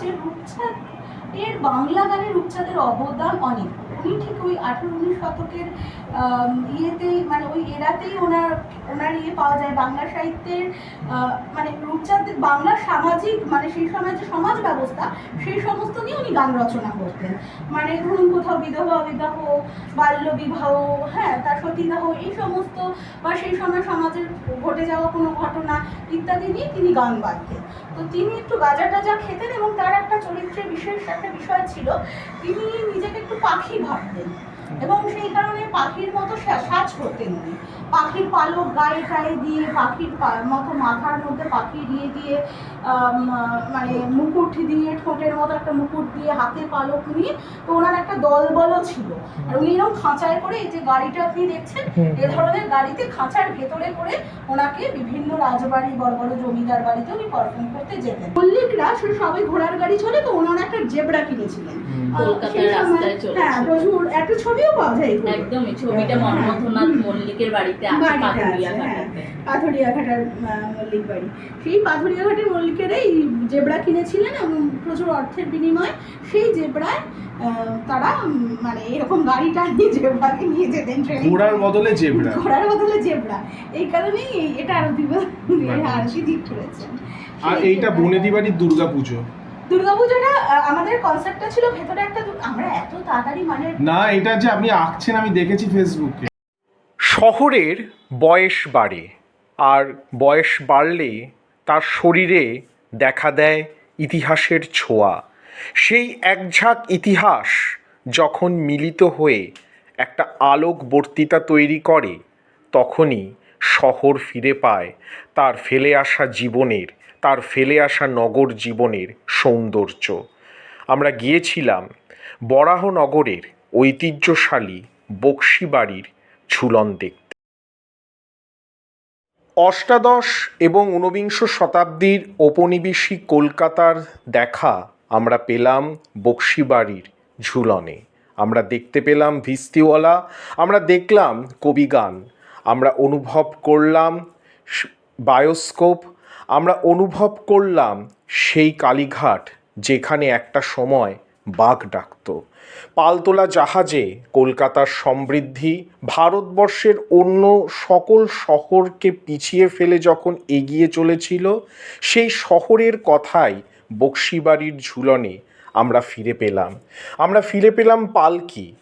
যে রূপচাঁদ এর বাংলা গানের রূপচাঁদের অবদান অনেক। উনি ঠিক ওই আঠেরো উনিশ শতকের ইয়েতেই মানে ওই এরাতেই ওনার ওনার ইয়ে পাওয়া যায় বাংলা সাহিত্যের মানে রূপচাঁদ বাংলার সামাজিক মানে সেই সময় যে সমাজ ব্যবস্থা, সেই সমস্ত নিয়ে উনি গান রচনা করতেন। মানে ধরুন কোথাও বিধবা, বিবাহ, বাল্য বিবাহ হ্যাঁ তার সতীদাহ এই সমস্ত, বা সেই সময় সমাজের ঘটে যাওয়া কোনো ঘটনা ইত্যাদি নিয়ে তিনি গান বাঁধতেন তো তিনি একটু গাজা টাজা খেতেন এবং তার একটা চরিত্রের বিশেষ একটা বিষয় ছিল তিনি নিজেকে একটু পাখি ভাবতেন এবং সেই কারণে পাখির মতো সাজ করতেন উনি। পাখির পালক গায়ে গায়ে দিয়ে পাখির মতো মাথার মধ্যে পাখি দিয়ে দিয়ে মানে মুকুট দিয়ে ঠোঁটের মতো একটা মুকুট দিয়ে হাতে পালক নিয়ে তো ওনার একটা দলবলও ছিল। আর উনি এরকম খাঁচায় করে এই যে গাড়িটা আপনি দেখছেন এ ধরনের গাড়িতে খাঁচার ভেতরে করে ওনাকে বিভিন্ন রাজবাড়ি বড় বড় জমিদার বাড়িতে উনি পারফর্ম করতে যেতেন। মল্লিকরা সে সবাই ঘোড়ার গাড়ি চলে তো ওনারা একটা জেব্রা কিনেছিলেন। হ্যাঁ প্রচুর একটা ছবিও পাওয়া যায় একদমই ছবিটা মনমথনাথ মল্লিকের বাড়িতে আছে পাথরিয়াঘাটার মল্লিক বাড়ি। সেই পাথরিয়াঘাটের মল্লিকের এই জেবরা কিনেছিলেন এবং প্রচুর অর্থের বিনিময়ে সেই জেবরায় তারা মানে এরকম গাড়িটা নিয়ে জেবরাকে নিয়ে যেতেন ট্রেনে। ঘোড়ার বদলে জেব্রা। ঘোড়ার বদলে জেবরা। এই কারণেই এই- এটা আরতি বাহ। আরতি ঠিক করেছেন আর এইটা বনেদি বাড়ির দুর্গা পুজো দুর্গাপুজোটা আমাদের কনসেপ্টটা ছিল ভেতরে একটা দু- আমরা এত তাড়াতাড়ি মানে না এটা যে আপনি আঁকছেন আমি দেখেছি ফেসবুকে শহরের বয়স বাড়ে। আর বয়স বাড়লে তার শরীরে দেখা দেয় ইতিহাসের ছোঁয়া। সেই একঝাঁক ইতিহাস যখন মিলিত হয়ে একটা আলোক বর্তিতা তৈরি করে, তখনই শহর ফিরে পায় তার ফেলে আসা জীবনের, তার ফেলে আসা নগর জীবনের সৌন্দর্য। আমরা গিয়েছিলাম বরাহনগরের ঐতিহ্যশালী বক্সিবাড়ির ঝুলন দেখতে। অষ্টাদশ এবং ঊনবিংশ শতাব্দীর ঔপনিবেশিক কলকাতার দেখা আমরা পেলাম বক্সিবাড়ির ঝুলনে। আমরা দেখতে পেলাম ভিস্তিওয়ালা, আমরা দেখলাম কবিগান, আমরা অনুভব করলাম বায়োস্কোপ, আমরা অনুভব করলাম সেই কালীঘাট যেখানে একটা সময় বাঘ ডাকতো। পালতোলা জাহাজে কলকাতার সমৃদ্ধি, ভারতবর্ষের অন্য সকল শহরকে পিছিয়ে ফেলে যখন এগিয়ে চলেছিল, সেই শহরের কথাই বক্সিবাড়ির ঝুলনে আমরা ফিরে পেলাম। আমরা ফিরে পেলাম পালকি।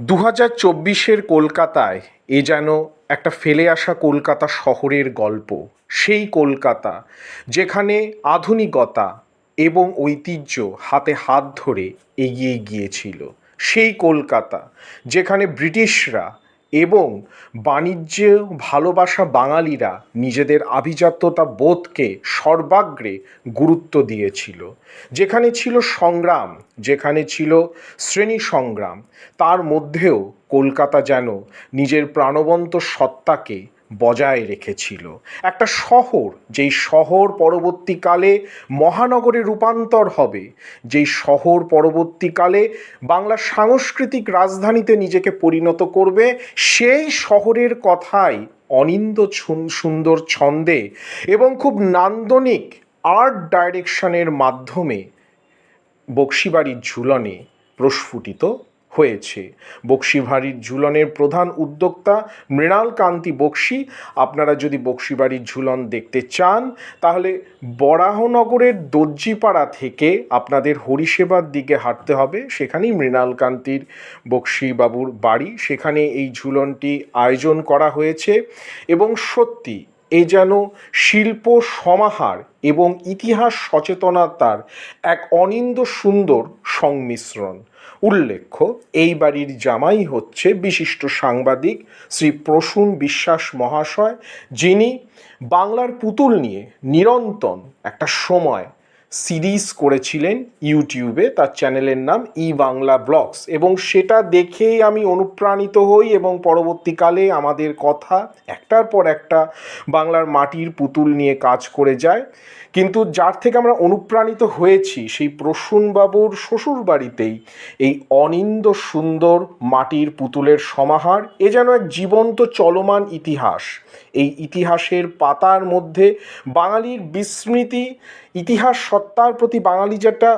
দু হাজার চব্বিশের কলকাতায় এ যেন একটা ফেলে আসা কলকাতা শহরের গল্প। সেই কলকাতা যেখানে আধুনিকতা এবং ঐতিহ্য হাতে হাত ধরে এগিয়ে গিয়েছিল। সেই কলকাতা, যেখানে ব্রিটিশরা এবং বাণিজ্য, ভালোবাসা বাঙালিরা নিজেদের আভিজাত্যতা বোধকে সর্বাগ্রে গুরুত্ব দিয়েছিল। যেখানে ছিল সংগ্রাম, যেখানে ছিল শ্রেণি সংগ্রাম তার মধ্যেও কলকাতা যেন নিজের প্রাণবন্ত সত্তাকে বজায় রেখেছিল। একটা শহর, যেই শহর পরবর্তীকালে মহানগরে রূপান্তর হবে, যেই শহর পরবর্তীকালে বাংলা সাংস্কৃতিক রাজধানীতে নিজেকে পরিণত করবে সেই শহরের কথাই অনিন্দ সুন্দর ছন্দে এবং খুব নান্দনিক আর্ট ডাইরেকশনের মাধ্যমে বক্সিবাড়ির ঝুলনে প্রস্ফুটিত হয়েছে। বক্সিবাড়ির ঝুলনের প্রধান উদ্যোক্তা মৃণাল কান্তি বক্সি, আপনারা যদি বক্সিবাড়ির ঝুলন দেখতে চান, তাহলে বরাহনগরের দর্জিপাড়া থেকে আপনাদের হরিসেবার দিকে হাঁটতে হবে। সেখানেই মৃণাল কান্তির বক্সিবাবুর বাড়ি। সেখানে এই ঝুলনটি আয়োজন করা হয়েছে। এবং সত্যি, এ যেন শিল্প সমাহার এবং ইতিহাস সচেতনতার এক অনিন্দ সুন্দর সংমিশ্রণ। উল্লেখ্য, এই বাড়ির জামাই হচ্ছে বিশিষ্ট সাংবাদিক শ্রী প্রসূন বিশ্বাস মহাশয়, যিনি বাংলার পুতুল নিয়ে নিরন্তন একটা সময় সিরিজ করেছিলেন ইউটিউবে, তার চ্যানেলের নাম ই বাংলা ব্লগস। এবং সেটা দেখেই আমি অনুপ্রাণিত হই এবং পরবর্তীকালে আমাদের কথা একটার পর একটা বাংলার মাটির পুতুল নিয়ে কাজ করে যায়। কিন্তু যার থেকে আমরা অনুপ্রাণিত হয়েছি সেই প্রসূনবাবুর শ্বশুর বাড়িতেই এই অনিন্দ সুন্দর মাটির পুতুলের সমাহার। এ যেন এক জীবন্ত চলমান ইতিহাস। এই ইতিহাসের পাতার মধ্যে বাঙালির বিস্মৃতি ইতিহাস সত্তার প্রতি বাঙালি যে একটা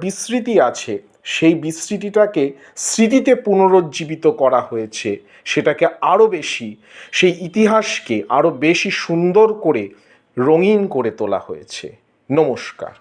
বিস্মৃতি আছে, সেই বিস্মৃতিটাকে স্মৃতিতে পুনরুজ্জীবিত করা হয়েছে, সেটাকে আরও বেশি, সেই ইতিহাসকে আরও বেশি সুন্দর করে রঙিন করে তোলা হয়েছে। নমস্কার।